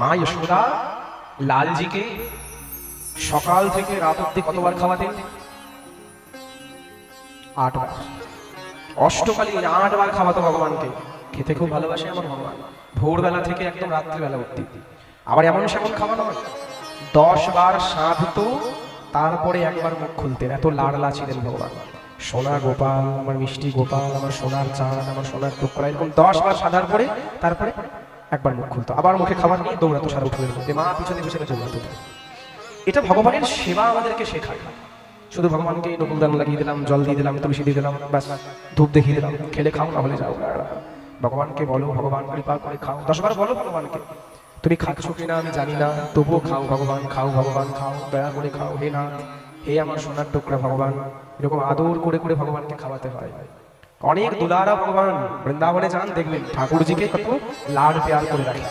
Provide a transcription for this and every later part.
মা যশোদা, লালজিকে সকাল থেকে রাত অব্দি কতবার খাওয়াতেন? আটবার। অষ্টকালীন আটবার খাওয়াতো ভগবানকে। খেতে খুব ভালোবাসে আমার ভগবান। ভোরবেলা থেকে একদম রাত্রিবেলা অব্দি আবার এমন সেমন খাওয়ানো হয় দশ বার সাধতো, তারপরে একবার মুখ খুলতেন। এত লাড়লা ছিলেন ভগবান। সোনা গোপাল, আমার মিষ্টি গোপাল, আমার সোনার চাঁদ, আমার সোনার টুকরা, এরকম দশ বার সাধার পরে, তারপরে একবার মুখ খুলতো আবার মুখে খাবার নিয়ে দৌড়াতো সারা উঠে মধ্যে মা পিছনে পিছনে দৌড়াতো এটা ভগবানের সেবা আমাদেরকে শেখায়। শুধু ভগবানকে নকুলদান লাগিয়ে দিলাম, জল দিয়ে দিলাম, তুলসী দিয়ে দিলাম, ব্যাস, ধূপ দেখিয়ে দিলাম। খেলে খাও, না হলে যাও। ভগবানকে বলো, ভগবান কৃপা করে খাও। দশবার বলো ভগবানকে, তুমি খাচ্ছ কিনা আমি জানি না, তবুও খাও ভগবান খাও ভগবান, খাও, দয়া করে খাও। হে না হে আমার সোনার টুকরা ভগবান। এরকম আদর করে করে ভগবানকে খাওয়াতে হয়। অনেক দুলারা ভগবান বৃন্দাবনে যান দেখবেন ঠাকুরজিকে কত লাড পেয়ার করে রাখে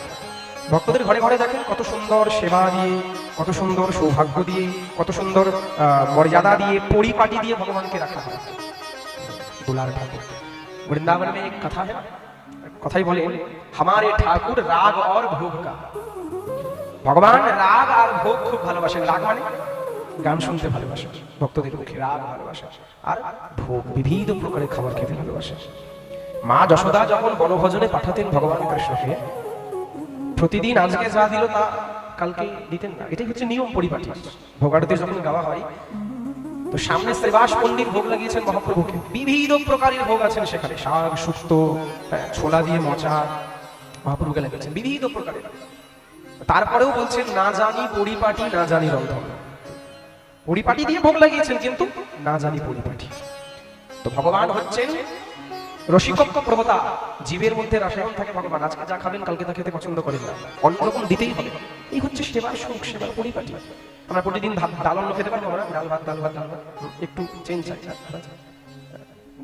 ভক্তদের ঘরে ঘরে দেখেন কত সুন্দর সেবা দিয়ে কত সুন্দর সৌভাগ্য দিয়ে কত সুন্দর আহ, মর্যাদা দিয়ে পরিপাটি দিয়ে ভগবানকে রাখা হয় दुलार ठाकुर वृंदावन में एक कथा है কথাই বলে हमारे ঠাকুর রাগ और ভোগ का ভগবান রাগ আর ভোগ খুব ভালোবাসেন রাগ মানে গান শুনতে ভালোবাসে ভক্তদের মুখে রাগ ভালোবাসেন আর ভোগ বিবিধ প্রকারের খাবার খেতে ভালোবাসেন মা যশোদা যখন বনভোজনে পাঠাতেন ভগবান কৃষ্ণকে প্রতিদিন আজকে যা দিল তা কালকে দিতেন না। এটাই হচ্ছে নিয়ম পরিপাটি। ভোগাড়তে যখন গাওয়া হয় তো সামনে শ্রীবাস পণ্ডিত ভোগ লাগিয়েছেন মহাপ্রভুকে। বিবিধ প্রকারের ভোগ আছেন সেখানে। শাক শুক্তো হ্যাঁ, ছোলা দিয়ে মচা মহাপ্রভুকে লাগিয়েছেন। বিবিধ প্রকারের। তারপরেও বলছেন না জানি পরিপাটি না জানি রন্ধন। পরিপাটি দিয়ে ভোগ লাগিয়েছেন কিন্তু না জানি পরিপাটি তো ভগবান হচ্ছেন রসিকক্ষ প্রবতা জীবের মধ্যে রসায়ন থাকে ভগবান আজকে যা খাবেন কালকে তা খেতে পছন্দ করেন না অন্যরকম দিতেই হবে এই হচ্ছে সেবার সুখ সেবার পরিপাটি আমরা প্রতিদিন ভাত ডাল অন্য খেতে পারবো আমরা ডাল ভাত ডাল ভাত ডাল ভাত হুম, একটু চেঞ্জ চাই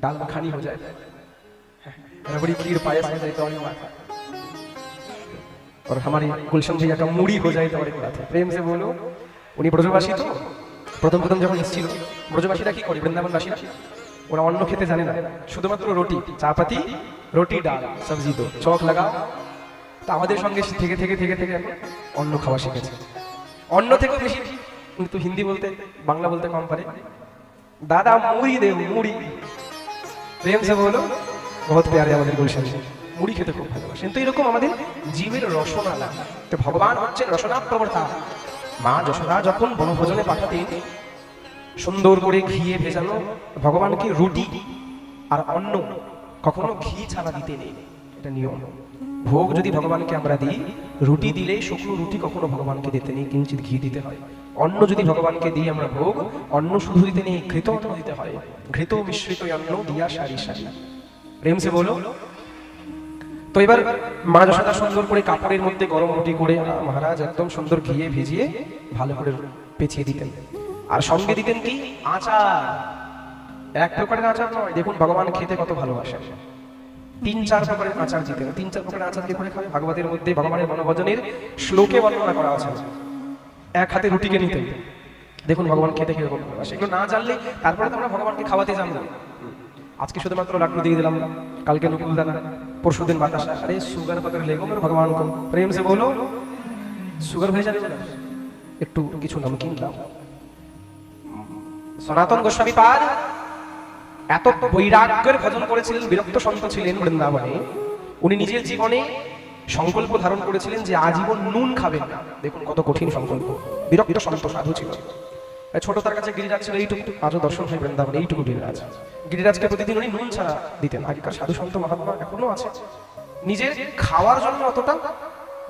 ডাল খানি হয়ে যায় रबड़ी खीर पायस हो जाए तो और बात है और हमारी गुलशन भैया का मुड़ी हो जाए तो और एक बात है प्रेम से बोलो উনি ব্রজবাসী তো প্রথম প্রথম যখন এসেছিল, ব্রজবাসীরা কি করে? বৃন্দাবনবাসীরা? ওরা অন্ন খেতে জানে না। শুধুমাত্র রুটি, চাপাতি, রুটি, ডাল, সবজি দো চক লাগা। তা আমাদের সঙ্গে থেকে থেকে থেকে থেকে অন্ন খাওয়া শিখেছে। অন্য থেকেও বেশি কিন্তু হিন্দি বলতে, বাংলা বলতে কম পারে। দাদা মুড়ি দে মুড়ি। প্রেম সে বলো, বহুত প্যারে আমাদের গুলশান। মুড়ি খেতে খুব ভালোবাসেন তো এরকম আমাদের জীবের রসনা লাগে তো ভগবান হচ্ছেন রসনা প্রবর্তা। মা যশোদা যখন বনভোজনে পাঠাতেন সুন্দর করে ঘিয়ে ভেজানো ভগবানকে রুটি আর অন্ন, কখনো ঘি ছাড়া দিতে নেই। এটা নিয়ম। ভোগ যদি ভগবানকে আমরা দিই, রুটি দিলে শুকনো রুটি কখনো ভগবানকে দিতে নেই কিঞ্চিত ঘি দিতে হয়। অন্ন যদি ভগবানকে দিই আমরা ভোগ, অন্ন শুধু দিতে নেই ঘৃত দিতে হয়। ঘৃত মিশ্রিত অন্ন দিয়া সারি সারি। প্রেম সে বলো তো এবার মা যশোদা সুন্দর করে কাপড়ের মধ্যে গরম রুটি করে মহারাজ একদম সুন্দর ঘিয়ে ভিজিয়ে ভালো করে পেঁচিয়ে দিতেন। আর সঙ্গে দিতেন কি? আচার। এক প্রকারের আচার নয়, দেখুন ভগবান খেতে কত ভালোবাসে তিন চার প্রকারের আচার দিতেন। তিন চার প্রকারের আচার কি করে খাবে? ভাগবতের মধ্যে ভগবানের মনোভজনের শ্লোকে বর্ণনা করা আছে। এক হাতে রুটিকে নিতেন দেখুন ভগবান খেতে কীরকম ভালোবাসে। এগুলো না জানলে তারপরে তো আমরা ভগবানকে খাওয়াতে জানব। আজকে শুধুমাত্র লাড্ডু দিয়ে দিলাম, কালকে নুকুল দানা পরশু দিন বাতাসা अरे সুগার पकड़ लेगो मेरे भगवान को प्रेम से बोलो সুগার হয়ে যাবে না? একটু কিছু নমকিন দাও সনাতন গোস্বামী পাদ এত বৈরাগ্যের ভজন করেছিলেন বিরক্ত সন্ত ছিলেন বৃন্দাবনে উনি নিজের জীবনে সংকল্প ধারণ করেছিলেন যে আজীবন নুন খাবেন না দেখুন কত কঠিন সংকল্প বিরক্ত সন্ত সাধু ছিল এই ছোট তার কাছে গিরিরাজ ছিল এইটুকু। আজও দর্শন হয় বৃন্দাবনে এইটুকু গিরিরাজ। গিরিরাজকে প্রতিদিন উনি নুন ছাড়া দিতেন। আগেকার সাধু সন্ত মহাত্মা এখনও আছে। নিজের খাওয়ার জন্য অতটা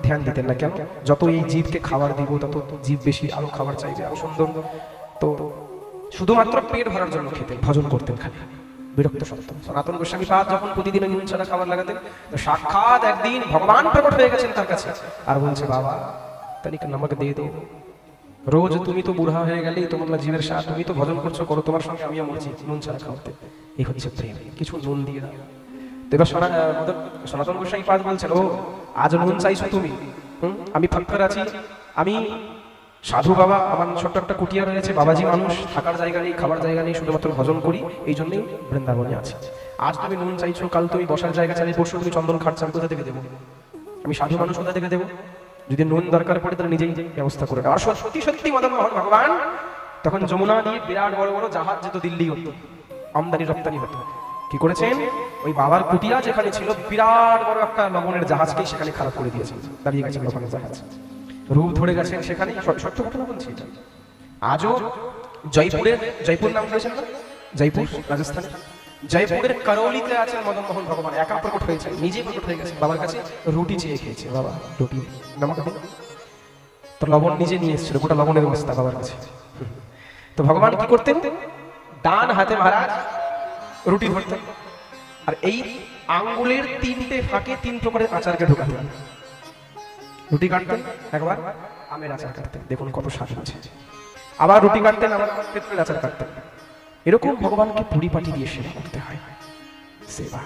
ধ্যান দিতেন না কেন? যত এই জীবকে খাবার দিব, তত জীব বেশি আরও খাবার চাইবে, আরও সুন্দর। তো শুধুমাত্র পেট ভরার জন্য খেতেন, ভজন করতেন খালি। বিরক্ত সত্য সনাতন গোস্বামী পাদ যখন প্রতিদিন নুন ছাড়া খাবার লাগাতেন, তো সাক্ষাৎ একদিন ভগবান প্রকট হয়ে গেছেন তার কাছে। আর বলছে, বাবা, তানিক নমক দিয়ে দো রোজ তুমি তো বুড়া হয়ে গেলে তোমার জীবের সাথ তুমি তো ভজন করছ, করো তোমার সঙ্গে, আমিও মরছি, নুন ছাড়া খাওয়াতে। এই হচ্ছে প্রেম, কিছু নুন দিয়ে দাও। এবার সনাতন গোস্বামী পাদ বলছেন, ও, আজ নুন চাইছো তুমি? আমি ফাক্কার আছি। আমি সাধু বাবা, আমার ছোট্ট একটা কুটিয়া রয়েছে, বাবাজি মানুষ, থাকার জায়গা নেই, খাবার জায়গা নেই, শুধুমাত্র ভজন করি, এই জন্যই বৃন্দাবনে আছি। আজ তুমি নুন চাইছো, কাল তুমি বসার জায়গা চাই পরশু তুমি চন্দন খাটছো আমি কোথা থেকে দেবো? আমি সাধু মানুষ কোথা থেকে দেবো? যদি নুন দরকার পড়ে তাহলে নিজেই ব্যবস্থা করে নেয়। আর সত্যি সত্যি মদন মোহন ভগবান, তখন যমুনা দিয়ে বিরাট বড় বড় জাহাজ যেত দিল্লি হতো আমদানি, রপ্তানি হতো। কি করেছেন? ওই বাবার কুটিয়া যেখানে ছিল, বিরাট বড় একটা লবণের জাহাজকেই সেখানে খারাপ করে দিয়েছেন। দাঁড়িয়ে গেছেন লবণের জাহাজ। রূপ ধরে গেছেন সেখানে সত্য ঘটনা বলছি এটা আজও জয়পুরের জয়পুর নাম শুনেছেন না? জয়পুর, রাজস্থানে। জয়পুরের করৌলিতে আছেন মদন মোহন ভগবান, একা প্রকট হয়েছে নিজে প্রকট হয়ে গেছে, বাবার কাছে রুটি চেয়ে খেয়েছে, বাবা, রুটি দিন তো লবণ নিজে নিয়ে এসেছিল, গোটা লবণের বস্তা বাবার কাছে। তো ভগবান কি করতেন? ডান হাতে মহারাজ রুটি ধরতেন, আর এই আঙ্গুলের তিনটে ফাঁকে তিন প্রকারের আচারকে ঢোকাতেন। রুটি কাটতেন, একবার আমের আচার কাটতেন, দেখুন কত স্বাদ আছে আবার রুটি কাটতেন, আবার পেঁপের আচার কাটতেন। এরকম ভগবানকে পরিপাটি দিয়ে সেবা করতে হয়। সেবা।